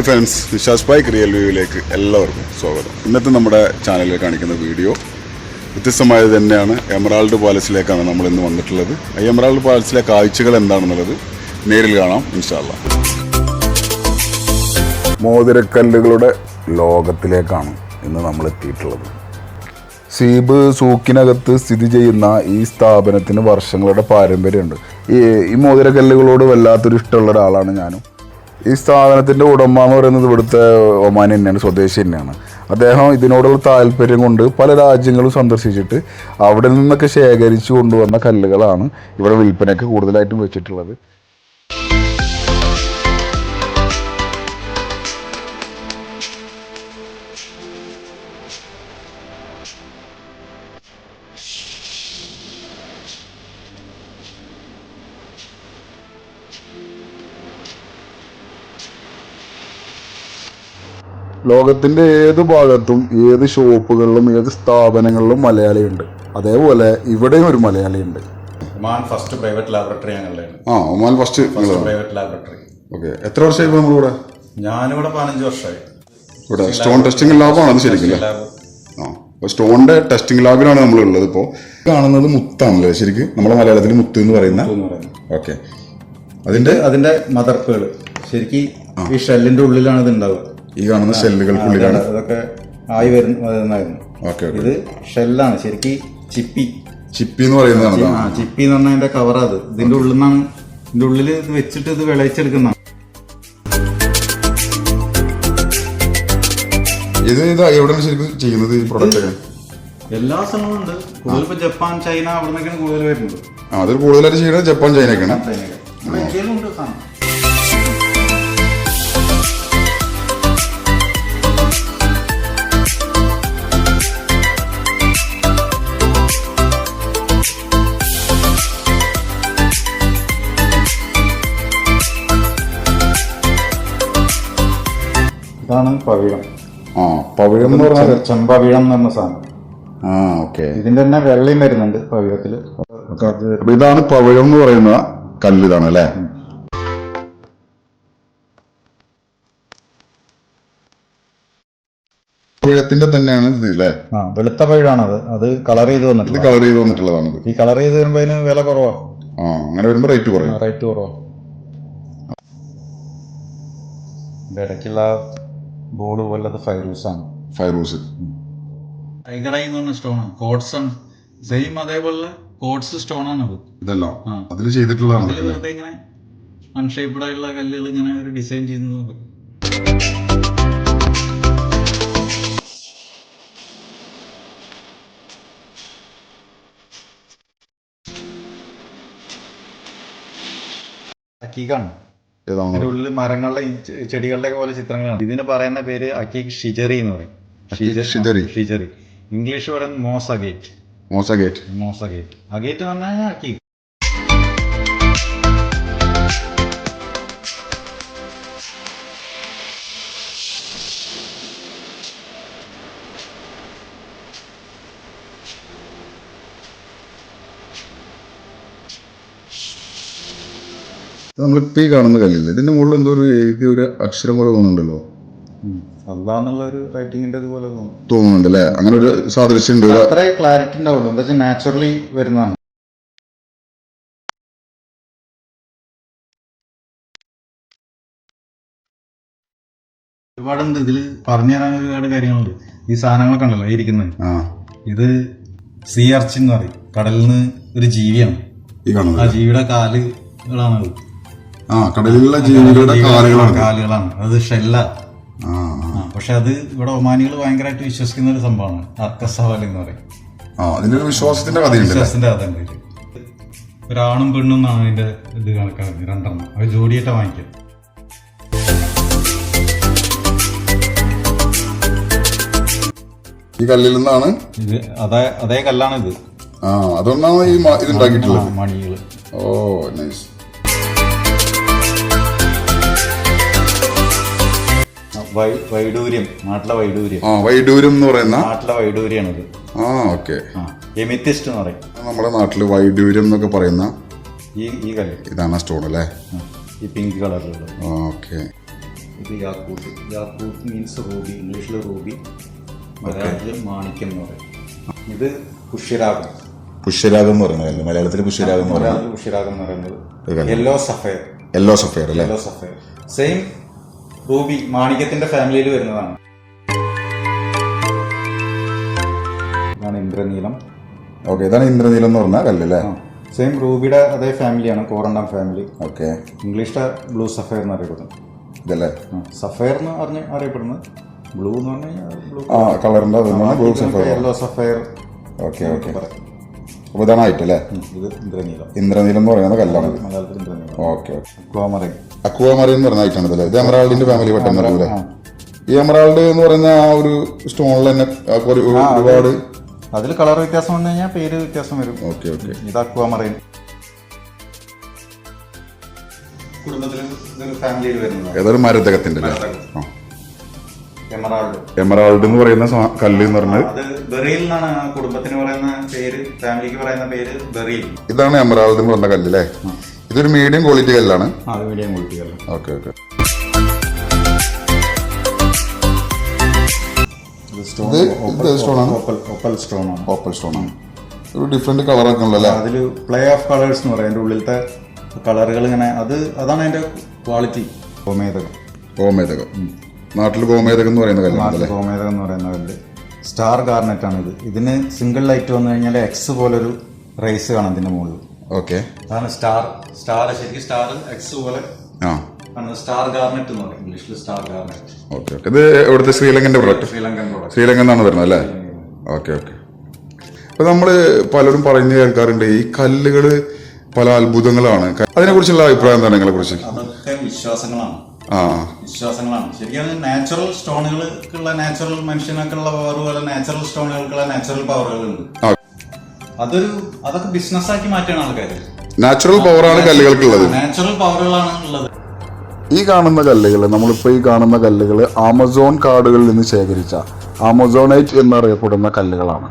Hi friends Nisha's bike real വ്യൂവിലേക്ക് എല്ലാവർക്കും സ്വാഗതം. ഇന്നത്തെ നമ്മുടെ ചാനലിൽ കാണിക്കുന്ന വീഡിയോ വ്യത്യസ്തമായത് തന്നെയാണ്. എമറാൾഡ് പാലസിലേക്കാണ് നമ്മൾ ഇന്ന് വന്നിട്ടുള്ളത്. ഈ എമറാൾഡ് പാലസിലെ കാഴ്ചകൾ എന്താണെന്നുള്ളത് നേരിൽ കാണാം ഇൻഷാല്ല മോതിരക്കല്ലുകളുടെ ലോകത്തിലേക്കാണ് ഇന്ന് നമ്മൾ എത്തിയിട്ടുള്ളത്. സീബ് സൂക്കിനകത്ത് സ്ഥിതി ചെയ്യുന്ന ഈ സ്ഥാപനത്തിന് വർഷങ്ങളുടെ പാരമ്പര്യമുണ്ട്. ഈ ഈ മോതിരക്കല്ലുകളോട് വല്ലാത്തൊരു ഇഷ്ടമുള്ള ഒരാളാണ് ഞാനും. ഈ സ്ഥാപനത്തിന്റെ ഉടമ എന്ന് പറയുന്നത് ഇവിടുത്തെ ഒമാൻ തന്നെയാണ് സ്വദേശി തന്നെയാണ്. അദ്ദേഹം ഇതിനോടുള്ള താല്പര്യം കൊണ്ട് പല രാജ്യങ്ങളും സന്ദർശിച്ചിട്ട് അവിടെ നിന്നൊക്കെ ശേഖരിച്ചു കൊണ്ടുവന്ന കല്ലുകളാണ് ഇവിടെ വിൽപ്പനയ്ക്ക് കൂടുതലായിട്ടും വെച്ചിട്ടുള്ളത്. ലോകത്തിന്റെ ഏത് ഭാഗത്തും ഏത് ഷോപ്പുകളിലും ഏത് സ്ഥാപനങ്ങളിലും മലയാളിയുണ്ട്. അതേപോലെ ഇവിടെയും ഒരു മലയാളിയുണ്ട്. ഒമാൻ ഫസ്റ്റ് പ്രൈവറ്റ് ലാബറട്ടറി ഞങ്ങളുടെയാണ്. ആ Oman first private laboratory okay എത്ര വർഷമായി നമ്മളിവിടെ? ഞാനിവിടെ പതിനഞ്ച് വർഷമായി. ഇവിടെ സ്റ്റോൺ ടെസ്റ്റിംഗ് ലാബാണ് അത് ശരിക്കും ആ അപ്പോൾ സ്റ്റോണിന്റെ ടെസ്റ്റിംഗ് ലാബിലാണ് നമ്മൾ ഉള്ളത് ഇപ്പോൾ കാണുന്നത് മുത്താണല്ലേ ശരിക്കും? നമ്മളെ മലയാളത്തിൽ മുത്ത് എന്ന് പറയുന്ന? ഓക്കെ അതിന്റെ അതിന്റെ മദർപ്പുകൾ ശരിക്കും ഈ ഷെല്ലിന്റെ ഉള്ളിലാണ് ഇത് ഉണ്ടാവുക. ഈ കാണുന്ന ഷെല്ലുകൾക്കുള്ളിലാണ്. അതൊക്കെ ആയി വരുന്ന വരുന്നതായിരുന്നു. ഓക്കെ ഇത് ഷെല്ലാണ് ശരിക്കും ചിപ്പി. ചിപ്പി എന്ന് പറയുന്നതാണ് ആ ചിപ്പി എന്ന് പറഞ്ഞാൽ അതിന്റെ കവറാ അത്. ഇതിന്റെ ഉള്ളിൽ നിന്നാണ് ഇതിന്റെ ഉള്ളിൽ ഇത് വെച്ചിട്ട് ഇത് വിളയിച്ചെടുക്കുന്ന ഇത് ഇത് എവിടെയാണ് ശരിക്കും ചെയ്യുന്നത് ഈ പ്രൊഡക്റ്റ് എല്ലാ സ്ഥലവും ഉണ്ട്. കൂടുതൽ ഇപ്പൊ ജപ്പാൻ ചൈന അവിടെ നിന്നൊക്കെയാണ് കൂടുതൽ വരുന്നത്. ആ അതിൽ കൂടുതലായിട്ട് ചെയ്യുന്നത് ജപ്പാൻ ചൈനയൊക്കെയാണ് ചൈനയൊക്കെ ഇന്ത്യയിലും ഉണ്ട് സാധനം. ഇതാണ് പവിഴം. ആ പവിഴം എന്ന് പറഞ്ഞാൽ ചെമ്പവിഴം എന്ന് പറഞ്ഞ സാധനം. ആ ഓക്കെ. ഇതിന്റെ തന്നെ വെള്ളയും വരുന്നുണ്ട് പവിഴത്തിൽ. അപ്പൊ ഇതാണ് പവിഴം എന്ന് പറയുന്ന കല്ല് ഇതാണ് അല്ലേ? പവിഴത്തിന്റെ തന്നെയാണ് ഇത് അല്ലേ? ആ വെളുത്ത പവിഴാണത്. അത് കളർ ചെയ്ത് ഇത് കളർ ചെയ്ത് വന്നിട്ടുള്ളതാണിത്. ഈ കളർ ചെയ്ത് വരുമ്പോ അതിന് വില കുറവാ. ആ അങ്ങനെ വരുമ്പോ റേറ്റ് കുറയും. റേറ്റ് കുറവാ. ഇതിന്റെ ഇടയ്ക്കുള്ള ബോർഡ് പോലത്തെ ഫൈറൂസ് ആണ്. ഫൈറൂസ് ടൈഗറായി എന്ന് പറഞ്ഞ സ്റ്റോൺ ആണ്. കോഡ്സ് സെയിം അതേപോലെ കോഡ്സ് സ്റ്റോൺ ആണ് അത്. ഇതെല്ലാം. ആ. അതിൽ ചെയ്തിട്ടുള്ളതാണ് അതിൽ വെറുതെ ഇങ്ങനെ അൺഷേപ്ഡ് ആയിട്ടുള്ള കല്ലുകൾ ഇങ്ങനെ ഒരു ഡിസൈൻ ചെയ്യുന്നത് അക്കീക്കാണ് ഏതാണ് അതിന്റെ ഉള്ളിൽ മരങ്ങളുടെ ചെടികളുടെ പോലെ ചിത്രങ്ങളാണ്. ഇതിന് പറയുന്ന പേര് അക്കീക് ഷിജറി എന്ന് പറയും. ഷിജറി. ഷിജറി. ഇംഗ്ലീഷ് പറയുന്നത് moss agate moss agate moss agate agate എന്ന് പറഞ്ഞാൽ അക്കീക് നമ്മളിപ്പോ പി കാണുന്ന കല്ലില്ല? ഇതിന്റെ മുകളിൽ എന്തോ ഒരു എഴുതിയ ഒരു അക്ഷരം പോലെ തോന്നുന്നുണ്ടല്ലോ. ഒരു റൈറ്റിംഗിന്റെ ഇതുപോലെ തോന്നുന്നുണ്ട് അല്ലേ അങ്ങനെ ഒരു സാദൃശ്യം ഉണ്ട്. ഒരു- അത്രേ ക്ലാരിറ്റി ഉണ്ടാവുള്ളൂ. എന്താ വെച്ചാൽ നാച്ചുറലി വരുന്നതാണ്. ഒരുപാടുണ്ട് ഇതിൽ പറഞ്ഞു തരാൻ ഒരുപാട് കാര്യങ്ങളുണ്ട്. ഈ സാധനങ്ങളൊക്കെ ഉണ്ടല്ലോ ഈ ഇരിക്കുന്നത്. ഇത് സീ അർച്ചിൻ എന്ന് പറയും. കടലിൽ നിന്ന് ഒരു ജീവിയാണ്. ആ ജീവിയുടെ കാലുകളാണ് അത് ആ കടലിലുള്ള ജീവികളുടെ കാലുകളാണ്. കാലുകളാണ്. അത് ഷെല്ല. പക്ഷെ അത് ഇവിടെ ഒമാനികൾ ഭയങ്കരമായിട്ട് വിശ്വസിക്കുന്ന ഒരു സംഭവമാണ്. അർക്കസവാൽ എന്ന് പറയും. ആ അതിന്റെ ഒരു വിശ്വാസത്തിന്റെ കഥയുണ്ട് വിശ്വാസത്തിന്റെ കഥ ഉണ്ട്. ഒരാണും പെണ്ണും എന്നാണ് അതിന്റെ ഇത് കണക്കാക്കുന്നത് രണ്ടെണ്ണം. അവർ ജോഡിയായിട്ട് വാങ്ങിക്കും ഈ കല്ലിൽ നിന്നാണ്? ഇത് അതേ അതേ കല്ലാണ് ഇത്. ആ അതുകൊണ്ടാണ് ഈ മ- ഇത് ഉണ്ടാക്കിയിട്ടുള്ളത്? മണികൾ. Oh nice. വൈഡൂര്യം നാട്ടിലെ വൈഡൂര്യം. ആ വൈഡൂര്യം എന്ന് പറയുന്ന? നാട്ടിലെ വൈഡൂര്യാണിത് ആ ഓക്കെ. എമിത്തിസ്റ്റ് എന്ന് പറയും. നമ്മുടെ നാട്ടിൽ വൈഡൂര്യം എന്നൊക്കെ പറയുന്ന? ഈ ഈ കല്ല് ഇതാണ് സ്റ്റോൺ അല്ലേ? ഈ പിങ്ക് കളറിലുള്ള. ഓക്കെ. ഇത് യാക്കൂത്ത്. യാക്കൂത്ത് മീൻസ് റൂബി ഇംഗ്ലീഷിൽ റൂബി മലയാളത്തിൽ മാണിക്യം എന്ന് പറയും. ഇത് പുഷ്യരാഗം പുഷ്യരാഗം എന്ന് പറയുന്നത് മലയാളത്തിൽ പുഷ്യരാഗം എന്ന് പറയുന്നത്. പുഷ്യരാഗം എന്ന് പറയുന്നത്. യെല്ലോ സഫയർ യെല്ലോ സഫയർ അല്ലേ? യെല്ലോ സഫയർ സെയിം റൂബി മാണിക്യത്തിന്റെ ഫാമിലിയിൽ വരുന്നതാണ്. ഇതാണ് ഇന്ദ്രനീലം. ഓക്കെ ഇതാണ് ഇന്ദ്രനീലം എന്ന് പറഞ്ഞ കല്ലല്ലേ സെയിം റൂബിയുടെ അതേ ഫാമിലിയാണ് കോറണ്ടാം ഫാമിലി ഓക്കെ. ഇംഗ്ലീഷിലെ ബ്ലൂ സഫയർ എന്ന് അറിയപ്പെടുന്നു. ഇതല്ലേ? സഫയർ എന്ന് പറഞ്ഞ് അറിയപ്പെടുന്നത്. ബ്ലൂ എന്ന് പറഞ്ഞു കഴിഞ്ഞാൽ കളറിന്റെ blue sapphire. Yellow sapphire. Okay okay. അപ്പോൾ ഇതാണ് ഐറ്റം അല്ലേ ഇത് ഇന്ദ്രനീലം. ഇന്ദ്രനീലം എന്ന് പറയുന്നത് കല്ലാണ്. മലയാളത്തിൽ ഇന്ദ്രനീലം. ഓക്കെ ക്ലോമറിൻ അക്വാമറി എന്ന് പറഞ്ഞ ഐറ്റാണ് ഇതല്ലേ ഇത് എമറാൾഡിന്റെ ഫാമിലി പെട്ടെന്ന് അറിയൂലേ ഈ എമറാൾഡ് എന്ന് പറയുന്ന ആ ഒരു സ്റ്റോണിൽ തന്നെ ഒരു- ഒരു- ഒരുപാട് അതിൽ കളർ വ്യത്യാസം വന്നു കഴിഞ്ഞാൽ പേര് വ്യത്യാസം വരും. Okay okay. ഇത് അക്വാമറിൻ. കുടുംബത്തിലും ഫാമിലിയിൽ വരുന്നതാണ്. ഏതൊരു മരതകത്തിന്റെ അല്ലേ ആ. എമറാൾഡ്. എന്ന് പറയുന്ന കല്ല് എന്ന് പറഞ്ഞത്. കുടുംബത്തിന് പറയുന്ന പേര് ഫാമിലിക്ക് പറയുന്ന പേര് ബെറിയിൽ ഇതാണ് എമറാൾഡ് എന്ന് പറഞ്ഞ കല്ല് അല്ലേ? ഇതൊരു മീഡിയം ക്വാളിറ്റി കല്ലാണ്. Okay okay? ഓപ്പൽ സ്റ്റോൺ ആണ്. ഓപ്പൽ സ്റ്റോൺ ആണ്. ഒരു ഡിഫറെന്റ് കളറൊക്കെ ഉള്ളല്ലേ അതിൽ പ്ലേ ഓഫ് കളേഴ്സ് എന്ന് പറയാം. അതിന്റെ ഉള്ളിലത്തെ കളറുകൾ ഇങ്ങനെ അത് അതാണ് അതിന്റെ ക്വാളിറ്റി ഓമേതകം ഗോമേതകം നാട്ടിൽ ഗോമേതകം എന്ന് പറയുന്ന കല്ല് ഗോമേതകം എന്ന് പറയുന്ന കല്ല്. സ്റ്റാർ ഗാർനെറ്റ് ആണ് ഇത്. ഇതിന് സിംഗിൾ ലൈറ്റ് വന്നു കഴിഞ്ഞാൽ എക്സ് പോലൊരു റേസ് കാണാം ഇതിന്റെ മുകളിൽ. ഓക്കെ അതാണ് സ്റ്റാർ സ്റ്റാർ ശരിക്കും സ്റ്റാർ എക്സ് പോലെ ആ. സ്റ്റാർ ഗാർനെറ്റ് എന്ന് പറയും. ഇംഗ്ലീഷിൽ സ്റ്റാർ ഗാർനെറ്റ് ഓക്കെ ഓക്കെ ഇത് ഇവിടുത്തെ ശ്രീലങ്കന്റെ പ്രൊഡക്റ്റ് ശ്രീലങ്കൻ പ്രൊഡക്റ്റ് എന്നാണ് വരുന്നത് അല്ലേ? ഓക്കെ ഓക്കെ അപ്പൊ നമ്മൾ പലരും പറഞ്ഞു കേൾക്കാറുണ്ട് ഈ കല്ലുകൾ പല അത്ഭുതങ്ങളാണ്. അതിനെക്കുറിച്ചുള്ള അഭിപ്രായം എന്താണ് നിങ്ങളെ കുറിച്ച് അതൊക്കെ വിശ്വാസങ്ങളാണ്. വിശ്വാസങ്ങളാണ്. ശരിക്കും നാച്ചുറൽ സ്റ്റോണുകൾക്കുള്ള നാച്ചുറൽ മനുഷ്യനൊക്കെയുള്ള പവർ പോലെ നാച്ചുറൽ സ്റ്റോണുകൾക്കുള്ള നാച്ചുറൽ പവറുകളുണ്ട് അതൊരു അതൊക്കെ ബിസിനസ് ആക്കി മാറ്റുകയാണ് ആൾക്കാർ നാച്ചുറൽ പവറാണ് കല്ലുകൾക്കുള്ളത്. നാച്ചുറൽ പവറുകളാണ് ഉള്ളത്. ഈ കാണുന്ന കല്ലുകൾ നമ്മളിപ്പോൾ ഈ കാണുന്ന കല്ലുകൾ ആമസോൺ കാർഡുകളിൽ നിന്ന് ശേഖരിച്ച ആമസോണൈറ്റ് എന്നറിയപ്പെടുന്ന കല്ലുകളാണ്.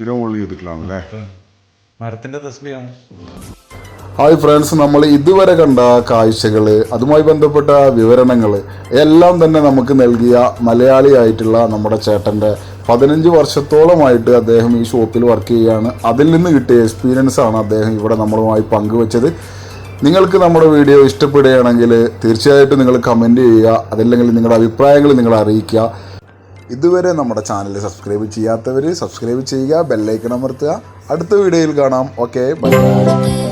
ചെയ്തിട്ടുള്ളതാണല്ലേ മരത്തിന്റെ തസ്ബിയാണ്. ഹായ് ഫ്രണ്ട്സ് നമ്മൾ ഇതുവരെ കണ്ട കാഴ്ചകൾ അതുമായി ബന്ധപ്പെട്ട വിവരണങ്ങൾ എല്ലാം തന്നെ നമുക്ക് നൽകിയ മലയാളിയായിട്ടുള്ള നമ്മുടെ ചേട്ടന്റെ പതിനഞ്ച് വർഷത്തോളമായിട്ട് അദ്ദേഹം ഈ ഷോപ്പിൽ വർക്ക് ചെയ്യുകയാണ്. അതിൽ നിന്ന് കിട്ടിയ എക്സ്പീരിയൻസ് ആണ് അദ്ദേഹം ഇവിടെ നമ്മളുമായി പങ്കുവച്ചത്. നിങ്ങൾക്ക് നമ്മുടെ വീഡിയോ ഇഷ്ടപ്പെടുകയാണെങ്കിൽ തീർച്ചയായിട്ടും നിങ്ങൾ കമന്റ് ചെയ്യുക. അതല്ലെങ്കിൽ നിങ്ങളുടെ അഭിപ്രായങ്ങൾ നിങ്ങൾ അറിയിക്കുക. ഇതുവരെ നമ്മുടെ ചാനൽ സബ്സ്ക്രൈബ് ചെയ്യാത്തവർ സബ്സ്ക്രൈബ് ചെയ്യുക ബെല്ലൈക്കൺ അമർത്തുക. അടുത്ത വീഡിയോയിൽ കാണാം. Okay bye